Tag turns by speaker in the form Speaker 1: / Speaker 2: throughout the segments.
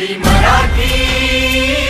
Speaker 1: मी मराठी.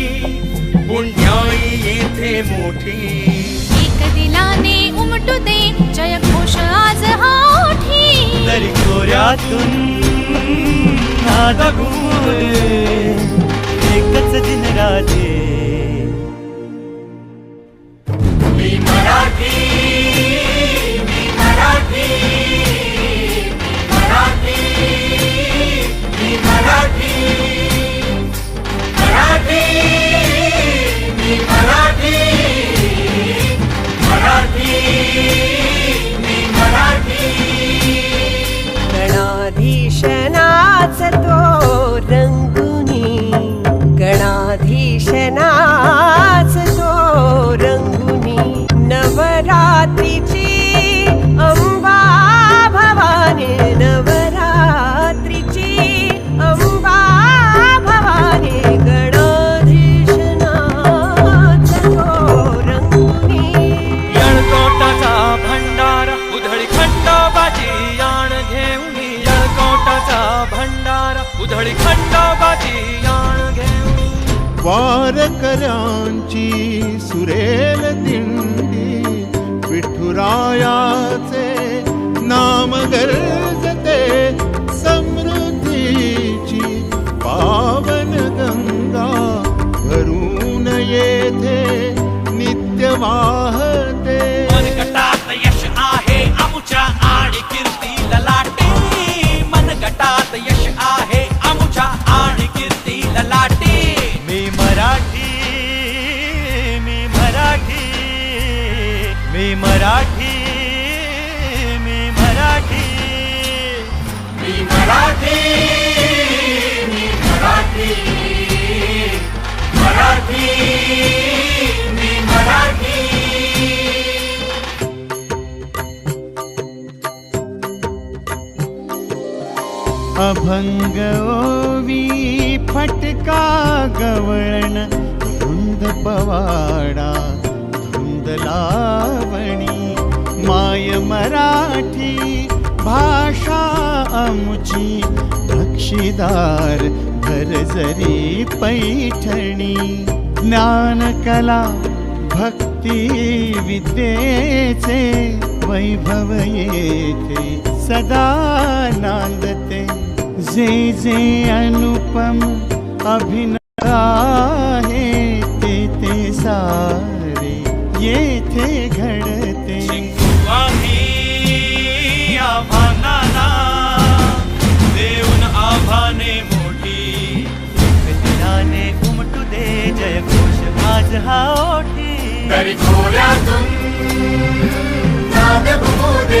Speaker 2: पुण्याई येथे मोठी.
Speaker 3: एक दिलाने उमटू दे जय घोष आज हा ओठी
Speaker 1: तरी खोऱ्यातून नाद घुमू दे, एकच दिन राधे
Speaker 2: उधळी खंडोबाची याण घेऊन
Speaker 4: वारकऱ्यांची सुरेल दिंडी विठुरायाचे नाम भंग ओवी फटका गवळण धुंद पवाडा धुंद लावणी माय मराठी भाषा आमची बक्षीदार भरजरी पैठणी. ज्ञानकला भक्ती विद्येचे वैभव येथे सदा नांदते. जे जे अनुपम अभिनता हे ते ते सारे येथे घडते.
Speaker 2: आव्हानाला देऊन आव्हाने मोठी.
Speaker 1: मित्राने उमटू दे जयघोष आज हा ओठी
Speaker 5: तरी खोल्यातून नाद दे.